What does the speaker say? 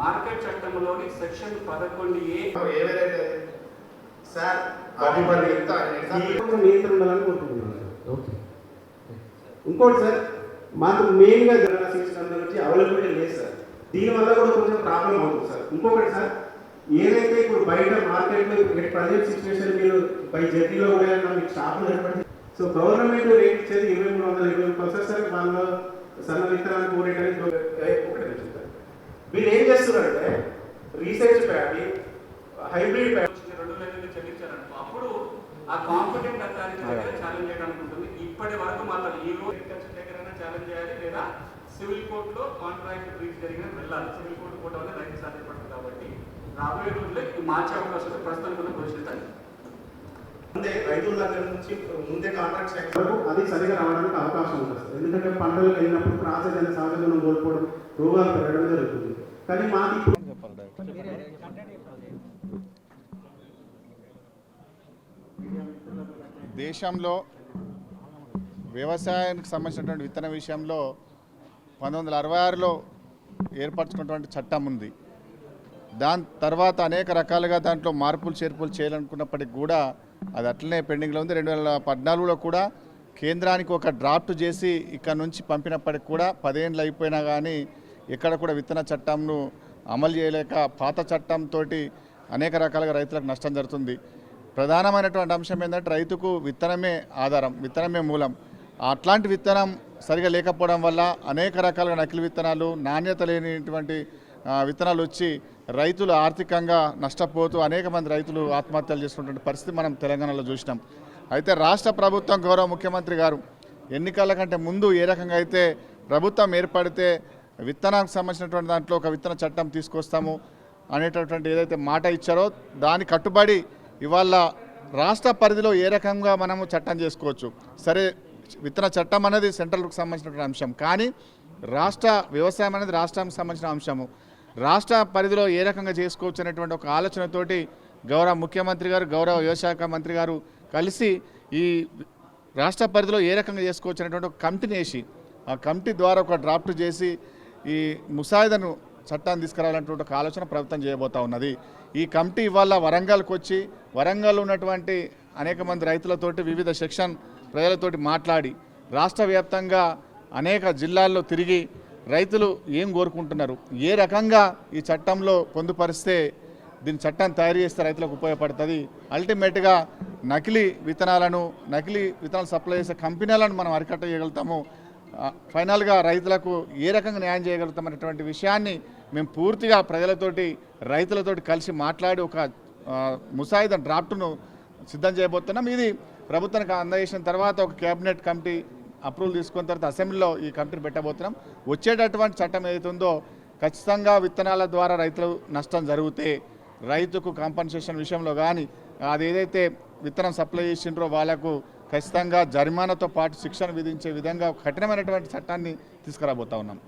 Market చట్టంలోని section పదకొండు ఏ. Sir నియంత్రణ ఉండాలని కోరుకుంటున్నాను సార్. ఓకే. ఇంకోటి సార్ మాకు మెయిన్గా జగన్ సీట్స్ నుంచి అవైలబిలిటీ లేదు సార్. దీనివల్ల కూడా కొంచెం ప్రాబ్లం అవుతుంది సార్. ఇంకొకటి సార్ ఏదైతే ఇప్పుడు బయట మార్కెట్లో ప్రజెంట్ సిచ్యువేషన్ మీరు బై జర్నీలో కూడా మీకు స్టాఫ్ ఏర్పడి సో గవర్నమెంట్ రేట్ ఇచ్చేది ఇరవై మూడు వందల ఇరవై రూపాయలు సార్ వాళ్ళు సన్న విత్తనానికి నిమిషం సార్ మీరు ఏం చేస్తున్నారంటే రీసెర్చ్ ప్యాడీ హైబ్రిడ్ ప్యాడీ రెండు లక్షలు చెల్లించారనుకో అప్పుడు ఆ కాంపిటెంట్ అథారిటీ దగ్గర ఛాలెంజ్ చేయడానికి ఉంటుంది ఇప్పటి వరకు మాత్రం ఈ రోజు అగ్రికల్చర్ దగ్గరైనా ఛాలెంజ్ చేయాలి లేదా సివిల్ కోర్టులో కాంట్రాక్ట్ బ్రీచ్ జరిగిన వెళ్ళాలి సివిల్ కోర్టు కోర్టు వల్ల రైతు సాధ్యపడుతుంది కాబట్టి రాబోయే రోజుల్లో మార్చే అవకాశం ఉంది. ప్రస్తుతానికి ఉన్న అది. ముందే రైతుల దగ్గర నుంచి ముందే కాంట్రాక్ట్ వరకు అది సరిగా రావడానికి అవకాశం ఉంటుంది ఎందుకంటే పంటలు వెళ్ళినప్పుడు ప్రాసెస్ అయిన సహజ గుణం కోల్పోవడం రోగాలు పెరగడం జరుగుతుంది. కానీ మాకు ఇప్పుడు దేశంలో వ్యవసాయానికి సంబంధించినటువంటి విత్తన విషయంలో పంతొమ్మిది వందల అరవై ఆరులో ఏర్పరచుకున్నటువంటి చట్టం ఉంది. దాని తర్వాత అనేక రకాలుగా దాంట్లో మార్పులు చేర్పులు చేయాలనుకున్నప్పటికీ కూడా అది అట్లనే పెండింగ్లో ఉంది. రెండు వేల పద్నాలుగులో కూడా కేంద్రానికి ఒక డ్రాఫ్ట్ చేసి ఇక్కడ నుంచి పంపినప్పటికి కూడా పదేళ్ళు అయిపోయినా కానీ ఎక్కడ కూడా విత్తన చట్టంను అమలు చేయలేక పాత చట్టంతో అనేక రకాలుగా రైతులకు నష్టం జరుగుతుంది. ప్రధానమైనటువంటి అంశం ఏంటంటే రైతుకు విత్తనమే ఆధారం విత్తనమే మూలం. అట్లాంటి విత్తనం సరిగా లేకపోవడం వల్ల అనేక రకాలుగా నకిలీ విత్తనాలు నాణ్యత లేనిటువంటి విత్తనాలు వచ్చి రైతులు ఆర్థికంగా నష్టపోతూ అనేక మంది రైతులు ఆత్మహత్యలు చేసుకున్నటువంటి పరిస్థితి మనం తెలంగాణలో చూసినాం. అయితే రాష్ట్ర ప్రభుత్వం గౌరవ ముఖ్యమంత్రి గారు ఎన్నికల కంటే ముందు ఏ రకంగా అయితే ప్రభుత్వం ఏర్పడితే విత్తనానికి సంబంధించినటువంటి దాంట్లో ఒక విత్తన చట్టం తీసుకొస్తాము అనేటటువంటి ఏదైతే మాట ఇచ్చారో దాని కట్టుబడి ఇవాళ రాష్ట్ర పరిధిలో ఏ రకంగా మనము చట్టం చేసుకోవచ్చు? సరే విత్తన చట్టం అనేది సెంట్రల్కి సంబంధించినటువంటి అంశం. కానీ రాష్ట్ర వ్యవసాయం అనేది రాష్ట్రానికి సంబంధించిన అంశము. రాష్ట్ర పరిధిలో ఏ రకంగా చేసుకోవచ్చు అనేటువంటి ఒక ఆలోచనతోటి గౌరవ ముఖ్యమంత్రి గారు గౌరవ వ్యవసాయ మంత్రి గారు కలిసి ఈ రాష్ట్ర పరిధిలో ఏ రకంగా చేసుకోవచ్చు అనేటువంటి ఒక కమిటీని వేసి ఆ కమిటీ ద్వారా ఒక డ్రాఫ్ట్ చేసి ఈ ముసాయిదను చట్టాన్ని తీసుకురావాలనేటువంటి ఒక ఆలోచన ప్రభుత్వం చేయబోతా ఉన్నది. ఈ కమిటీ ఇవాళ వరంగల్కి వచ్చి వరంగల్ ఉన్నటువంటి అనేక మంది రైతులతోటి వివిధ సెక్షన్ ప్రజలతోటి మాట్లాడి రాష్ట్ర వ్యాప్తంగా అనేక జిల్లాల్లో తిరిగి రైతులు ఏం కోరుకుంటున్నారు? ఏ రకంగా ఈ చట్టంలో పొందుపరిస్తే దీని చట్టాన్ని తయారు చేస్తే రైతులకు ఉపయోగపడుతుంది? అల్టిమేట్గా నకిలీ విత్తనాలను నకిలీ విత్తనాలు సప్లై చేసే కంపెనీలను మనం అరికట్ట చేయగలుగుతాము. ఫైనల్గా రైతులకు ఏ రకంగా న్యాయం చేయగలుగుతామనేటువంటి విషయాన్ని మేము పూర్తిగా ప్రజలతోటి రైతులతోటి కలిసి మాట్లాడి ఒక ఆ, ముసాయిదా డ్రాఫ్ట్ను సిద్ధం చేయబోతున్నాం. ఇది ప్రభుత్వానికి అందజేసిన తర్వాత ఒక కేబినెట్ కమిటీ అప్రూవల్ తీసుకున్న తర్వాత అసెంబ్లీలో ఈ కమిటీని పెట్టబోతున్నాం. వచ్చేటటువంటి చట్టం ఏదైతుందో ఖచ్చితంగా విత్తనాల ద్వారా రైతులు నష్టం జరిగితే రైతుకు కాంపన్సేషన్ విషయంలో కానీ అది ఏదైతే విత్తనం సప్లై చేసిండ్రో వాళ్ళకు ఖచ్చితంగా జరిమానాతో పాటు శిక్షణ విధించే విధంగా కఠినమైనటువంటి చట్టాన్ని తీసుకురాబోతా ఉన్నాం.